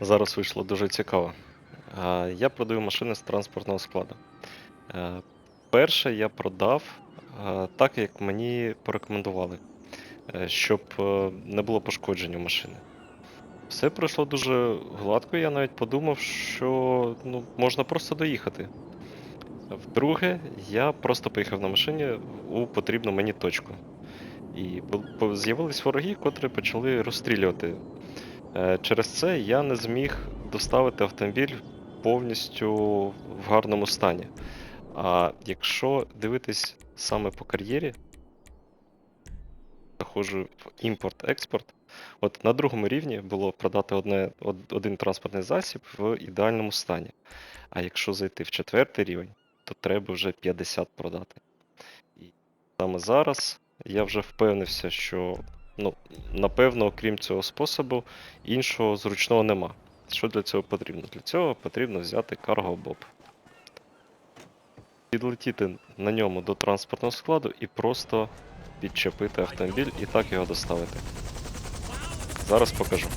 Зараз вийшло дуже цікаво. Я продаю машини з транспортного складу. Перше я продав так, як мені порекомендували, е, щоб е, не було пошкоджень у машини. Все пройшло дуже гладко, я навіть подумав, що ну, можна просто доїхати. Вдруге, я просто поїхав на машині у потрібну мені точку. І з'явились вороги, котрі почали розстрілювати. Е, Через це я не зміг доставити автомобіль повністю в гарному стані. А якщо дивитись саме по кар'єрі, заходжу в імпорт-експорт. От на другому рівні було продати одне, один транспортний засіб в ідеальному стані. А якщо зайти в четвертий рівень, то треба вже 50 продати. І саме зараз я вже впевнився, що ну, напевно, окрім цього способу, іншого зручного нема. Що для цього потрібно? Для цього потрібно взяти Bob. Підлетіти на ньому до транспортного складу і просто підчепити автомобіль і так його доставити. Зараз покажу.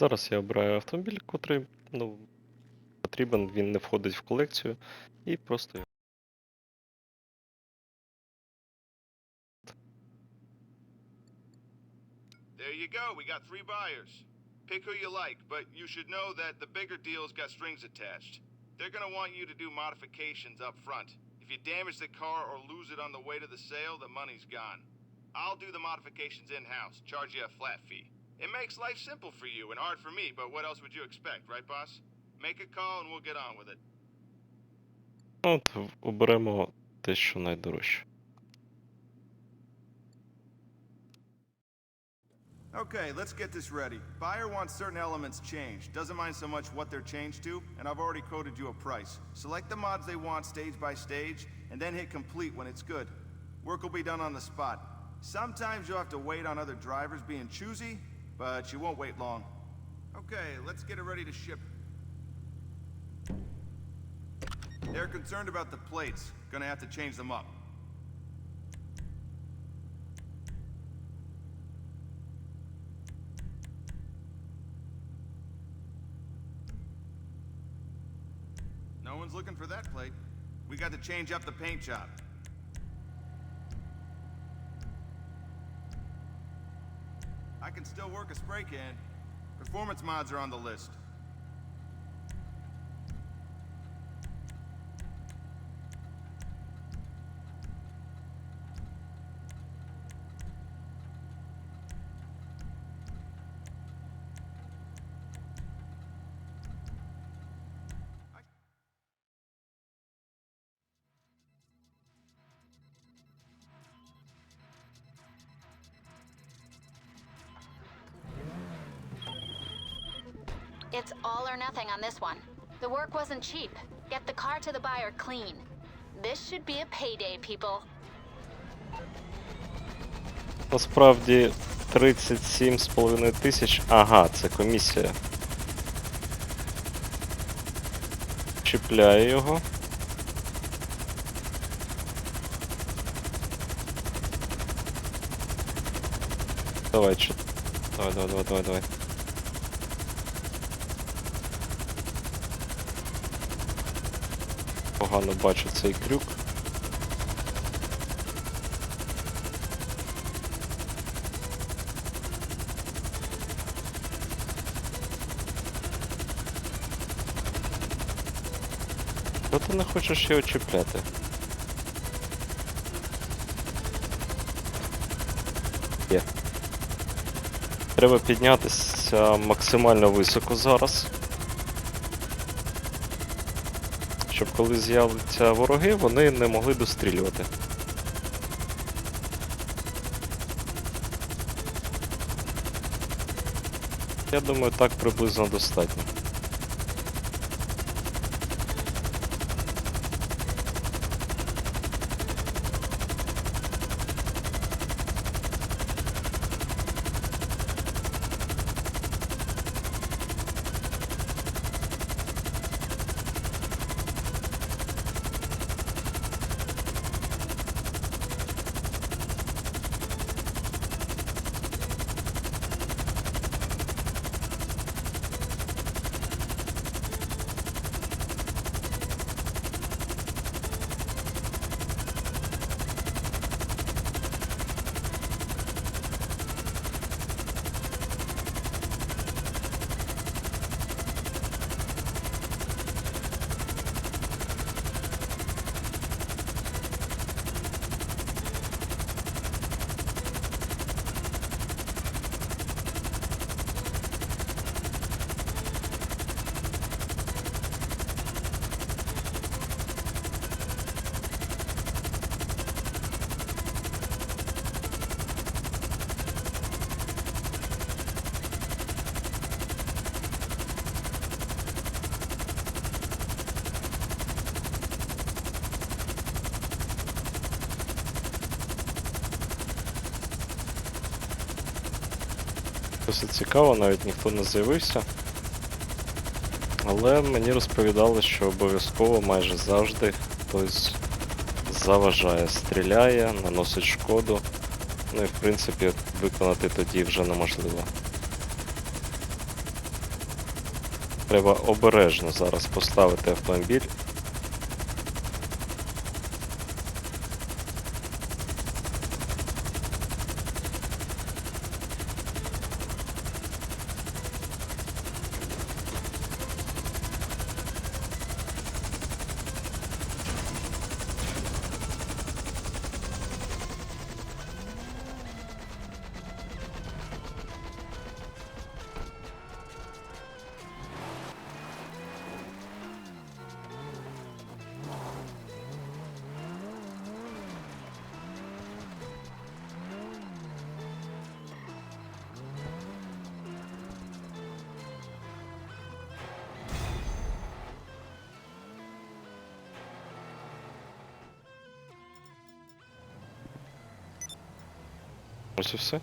Зараз я обираю автомобіль, котрий ну, потрібен, він не входить в колекцію, і просто його There you go. We got three buyers. Pick who you like, but you should know that the bigger deal's got strings attached. They're gonna want you to do modifications up front. If you damage the car or lose it on the way to the sale, the money's gone. I'll do the modifications in-house, charge you a flat fee. It makes life simple for you and hard for me, but what else would you expect, right, boss? Make a call and we'll get on with it. ну, от, в- оберемо те, що найдорожче. Okay, let's get this ready. Buyer wants certain elements changed. Doesn't mind so much what they're changed to, and I've already quoted you a price. Select the mods they want stage by stage, and then hit complete when it's good. Work will be done on the spot. Sometimes you'll have to wait on other drivers being choosy, but you won't wait long. Okay, let's get it ready to ship. They're concerned about the plates. Gonna have to change them up. No one's looking for that plate. We got to change up the paint job. I can still work a spray can. Performance mods are on the list. It's all or nothing on this one. The work wasn't cheap. Get the car to the buyer clean. This should be a payday, people. Насправді 37,5 тисяч. Ага, це комісія. Чіпляю його. Давай, чо... Давай, давай, давай, давай, давай. Погано бачу цей крюк. Чого ти не хочеш його чіпляти? Є. Треба піднятися максимально високо зараз. Щоб коли з'являться вороги, вони не могли дострілювати. Я думаю, так приблизно достатньо. Досить цікаво, навіть ніхто не з'явився. Але мені розповідали, що обов'язково майже завжди хтось заважає, стріляє, наносить шкоду. Ну і в принципі виконати тоді вже неможливо. Треба обережно зараз поставити автомобіль. Ось і все.